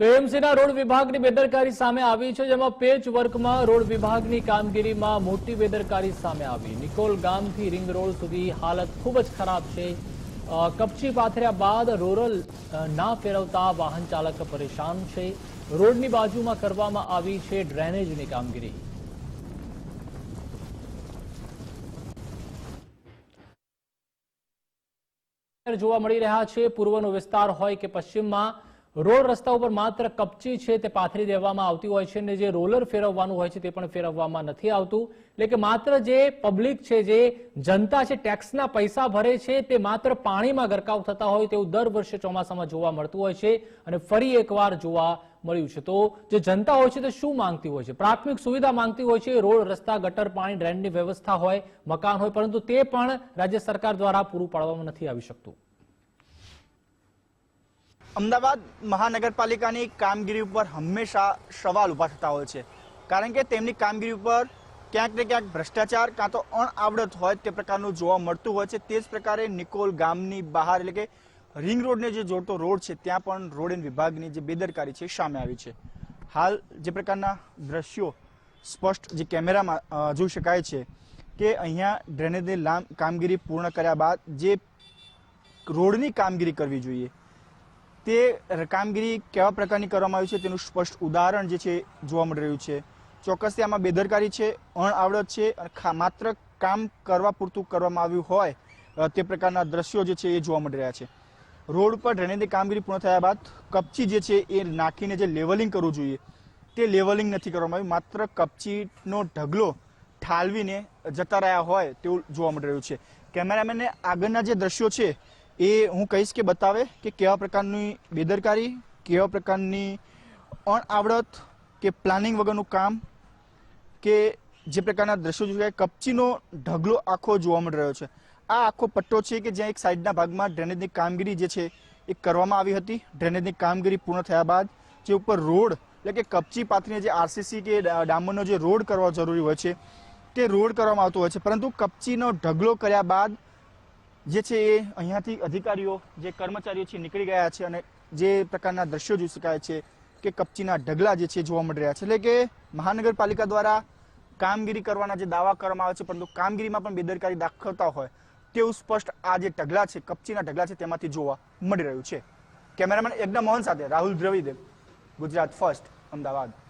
તો એમસીના રોડ વિભાગની બેદરકારી સામે આવી છે, જેમાં પેચ વર્કમાં રોડ વિભાગની કામગીરીમાં મોટી બેદરકારી સામે આવી. નિકોલ ગામથી રિંગ રોડ સુધી હાલત ખૂબ જ ખરાબ છે. કપચી પાથર્યા બાદ રોરલ ના ફેરવતા વાહન ચાલક પરેશાન છે. રોડની બાજુમાં કરવામાં આવી છે ડ્રેનેજની કામગીરી. જોવા મળી રહ્યા છે, પૂર્વનો વિસ્તાર હોય કે પશ્ચિમમાં રોડ રસ્તા ઉપર માત્ર કપચી છે તે પાથરી દેવામાં આવતી હોય છે અને જે રોલર ફેરવવાનું હોય છે તે પણ ફેરવવામાં નથી આવતું. એટલે કે માત્ર જે પબ્લિક છે, જે જનતા છે, ટેક્સના પૈસા ભરે છે તે માત્ર પાણીમાં ગરકાવ થતા હોય તેવું દર વર્ષે ચોમાસામાં જોવા મળતું હોય છે અને ફરી એકવાર જોવા મળ્યું છે. તો જે જનતા હોય છે તે શું માંગતી હોય છે? પ્રાથમિક સુવિધા માંગતી હોય છે, રોડ, રસ્તા, ગટર, પાણી, ડ્રેનની વ્યવસ્થા હોય, મકાન હોય, પરંતુ તે પણ રાજ્ય સરકાર દ્વારા પૂરું પાડવામાં નથી આવી શકતું. અમદાવાદ મહાનગરપાલિકાની કામગીરી ઉપર હંમેશા સવાલ ઊભા થતા હોય છે. કારણ કે તેમની કામગીરી ઉપર ક્યાંક ને ક્યાંક ભ્રષ્ટાચાર કાં તો અણઆવડત હોય તે પ્રકારનું જોવા મળતું હોય છે. તે જ પ્રકારે નિકોલ ગામની બહાર એટલે કે રિંગ રોડને જે જોડતો રોડ છે, ત્યાં પણ રોડ એન્ડ વિભાગની જે બેદરકારી છે સામે આવી છે. હાલ જે પ્રકારના દ્રશ્યો સ્પષ્ટ જે કેમેરામાં જોઈ શકાય છે કે અહીંયા ડ્રેનેજની કામગીરી પૂર્ણ કર્યા બાદ જે રોડની કામગીરી કરવી જોઈએ તે કામગીરી કેવા પ્રકારની કરવામાં આવી છે તેનું સ્પષ્ટ ઉદાહરણ જે છે જોવા મળી રહ્યું છે. ચોક્કસથી આમાં બેદરકારી છે, અણઆવડત છે માત્ર કામ કરવા પૂરતું કરવામાં આવ્યું હોય તે પ્રકારના દ્રશ્યો જે છે એ જોવા મળી રહ્યા છે. રોડ પર ડ્રેનેજની કામગીરી પૂર્ણ થયા બાદ કપચી જે છે એ નાખીને જે લેવલિંગ કરવું જોઈએ, તે લેવલિંગ નથી કરવામાં આવ્યું. માત્ર કપચીનો ઢગલો ઠાલવીને જતા રહ્યા હોય તેવું જોવા મળી રહ્યું છે. કેમેરામેનને આગળના જે દ્રશ્યો છે એ હું કહીશ કે બતાવે કે કેવા પ્રકારની બેદરકારી કેવા પ્રકારની અણઆવડત કે પ્લાનિંગ વગરનું કામ કે જે પ્રકારના દ્રશ્યો શકાય, કપચીનો ઢગલો આખો જોવા મળી રહ્યો છે. આ આખો પટ્ટો છે કે જ્યાં એક સાઈડના ભાગમાં ડ્રેનેજની કામગીરી જે છે એ કરવામાં આવી હતી. ડ્રેનેજની કામગીરી પૂર્ણ થયા બાદ જે ઉપર રોડ એટલે કે કપચી પાથરીને જે આરસીસી કે ડામરનો જે રોડ કરવા જરૂરી હોય છે તે રોડ કરવામાં આવતો હોય છે. પરંતુ કપચીનો ઢગલો કર્યા બાદ જે છે એ અહીંયાથી અધિકારીઓ, જે કર્મચારીઓ છે નીકળી ગયા છે અને જે પ્રકારના દ્રશ્યો જોઈ શકાય છે કે કપચીના ઢગલા જે છે જોવા મળી રહ્યા છે. એટલે કે મહાનગરપાલિકા દ્વારા કામગીરી કરવાના જે દાવા કરવામાં આવે છે, પરંતુ કામગીરીમાં પણ બેદરકારી દાખવતા હોય તેવું સ્પષ્ટ આ જે ઢગલા છે, કપચીના ઢગલા છે તેમાંથી જોવા મળી રહ્યું છે. કેમેરામેન યજ્ઞ મોહન સાથે રાહુલ દ્રવિદેવ ગુજરાત ફર્સ્ટ, અમદાવાદ.